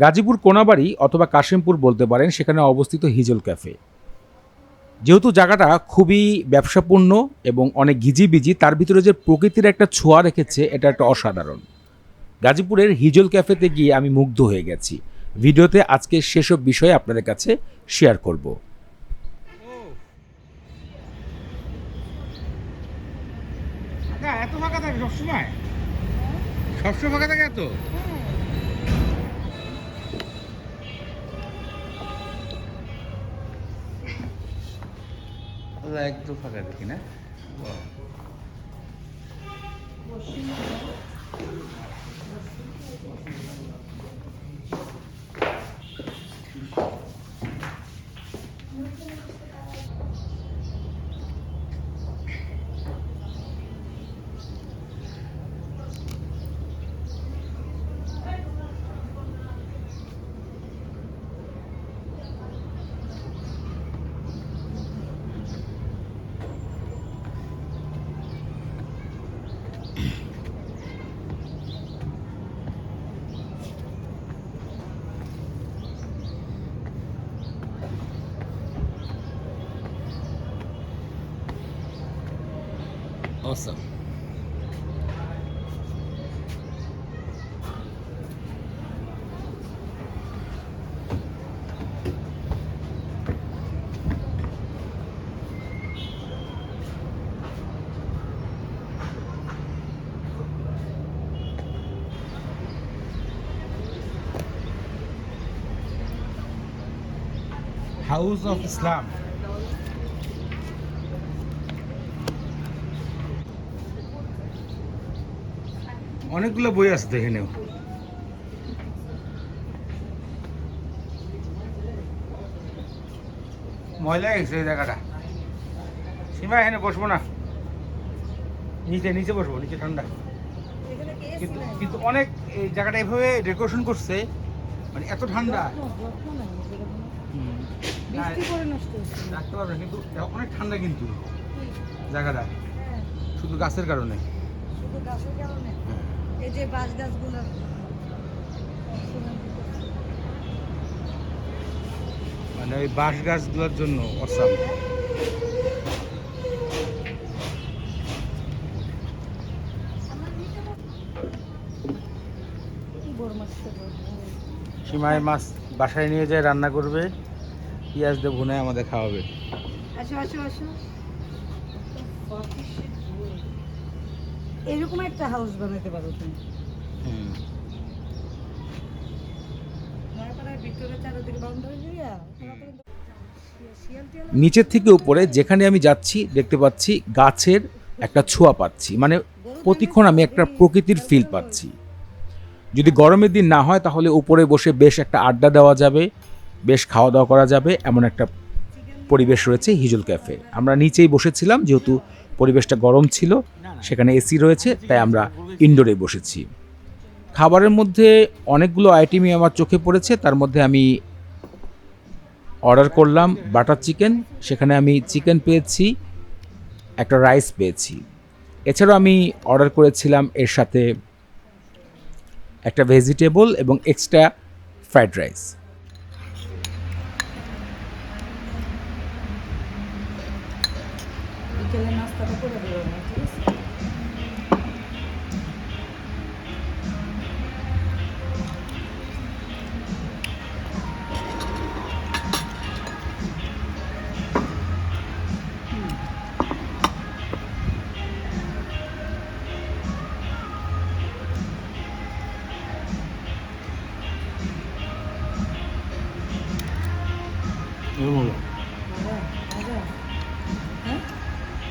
গাজীপুর কোনাবাড়ি অথবা কাশিমপুর বলতে পারেন সেখানে অবস্থিত হিজল ক্যাফে। যেহেতু জায়গাটা খুবই ব্যবসাপূর্ণ এবং অনেক ঘিজিবিজি তার ভিতরে যে প্রকৃতির একটা ছোঁয়া রেখেছে এটা একটা অসাধারণ। গাজীপুরের হিজল ক্যাফেতে গিয়ে আমি মুগ্ধ হয়ে গেছি। ভিডিওতে আজকে সেসব বিষয়ে আপনাদের কাছে শেয়ার করব। এত ফাঁকা থাকে সবসময়? সবসময় ফাঁকা থাকে এত? একদম ফাঁকা দেখি না। Awesome. House of Islam. অনেকগুলো বই আছে দেখে নেও। ময়লা গেছে এই জায়গাটা। সীমা এখানে বসবো না। নিচে নিচে বসবো নিচে ঠান্ডা। কিন্তু কিন্তু অনেক এই জায়গাটা এভাবে ডেকোরেশন করছে মানে এত ঠান্ডা। রাখতে পারবে কিন্তু অনেক ঠান্ডা কিন্তু জায়গাটা। শুধু গাছের কারণে। হ্যাঁ। এই যে বাঁশ গাছগুলো। মানে ওই বাঁশ গাছগুলোর জন্য অসাম। সীমায় মাছ বাসায় নিয়ে যায় রান্না করবে। পেঁয়াজ দিয়ে ভুনে আমাদের খাওয়াবে। আসো আসো আসো। এরকম একটা হাউস বানাতে পারো তুমি। নিচের থেকে উপরে যেখানে আমি যাচ্ছি দেখতে পাচ্ছি গাছের একটা ছোঁয়া পাচ্ছি। মানে প্রতিক্ষণ আমি একটা প্রকৃতির ফিল পাচ্ছি। যদি গরমের দিন না হয় তাহলে উপরে বসে বেশ একটা আড্ডা দেওয়া যাবে বেশ খাওয়া দাওয়া করা যাবে এমন একটা পরিবেশ রয়েছে হিজুল ক্যাফে। আমরা নিচেই বসেছিলাম যেহেতু পরিবেশটা গরম ছিল। সেখানে এসি রয়েছে, তাই আমরা ইনডোরে বসেছি। খাবারের মধ্যে অনেকগুলো আইটেমই আমার চোখে পড়েছে, তার মধ্যে আমি অর্ডার করলাম বাটার চিকেন সেখানে আমি চিকেন পেয়েছি, একটা রাইস পেয়েছি। এছাড়াও আমি অর্ডার করেছিলাম এর সাথে একটা ভেজিটেবল এবং এক্সট্রা ফ্রাইড রাইস নাস্তাটা করে দেবো না ঠিক আছে?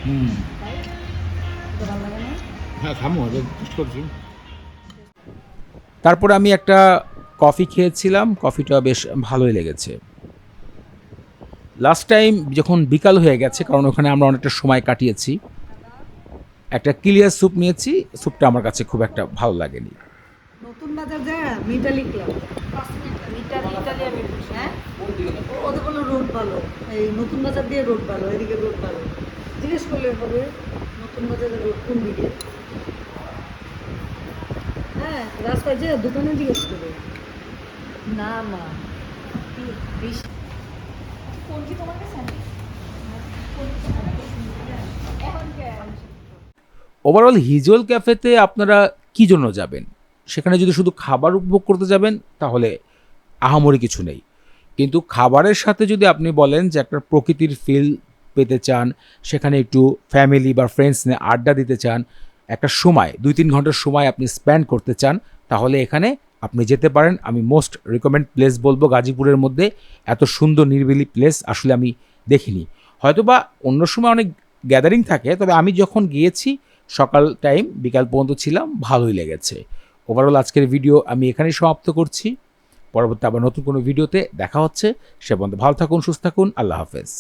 হুম। হ্যাঁ খামো করছি। তারপরে আমি একটা কফি খেয়েছিলাম কফিটা বেশ ভালোই লেগেছে। লাস্ট টাইম যখন বিকাল হয়ে গেছে কারণ ওখানে আমরা অনেকটা সময় কাটিয়েছি একটা ক্লিয়ার স্যুপ নিয়েছি স্যুপটা আমার কাছে খুব একটা ভালো লাগেনি। নতুন বাজার মিটালি ক্লাব হ্যাঁ? ও- ওদের কোনো রোড ভালো। এই নতুন বাজার দিয়ে রোড ভালো এদিকে রোড ভালো। জিজ্ঞেস করলে হবে নতুন বাজারের রোড কোন দিকে? হ্যাঁ রাস্তায় যে দোকানে জিজ্ঞেস করবে না মা। ফোন কি তোমার কাছে? ওভারঅল হিজল ক্যাফেতে আপনারা কি জন্য যাবেন? সেখানে যদি শুধু খাবার উপভোগ করতে যাবেন তাহলে আহামরি কিছু নেই। কিন্তু খাবারের সাথে যদি আপনি বলেন যে একটা প্রকৃতির ফিল পেতে চান, সেখানে একটু ফ্যামিলি বা ফ্রেন্ডস নিয়ে আড্ডা দিতে চান, একটা সময়, দুই তিন ঘণ্টার সময় আপনি স্পেন্ড করতে চান, তাহলে এখানে আপনি যেতে পারেন। আমি মোস্ট রিকমেন্ড প্লেস বলব গাজীপুরের মধ্যে। এত সুন্দর নিরিবিলি প্লেস আসলে আমি দেখিনি। হয়তোবা অন্য সময় অনেক গ্যাদারিং থাকে, তবে আমি যখন গিয়েছি, সকাল টাইম বিকাল পর্যন্ত ছিলাম, ভালোই লেগেছে। ওভারঅল আজকের ভিডিও আমি এখানেই সমাপ্ত করছি। পরবর্তী আবার নতুন কোনো ভিডিওতে দেখা হচ্ছে। সে পর্যন্ত ভালো থাকুন, সুস্থ থাকুন, আল্লাহ হাফেজ।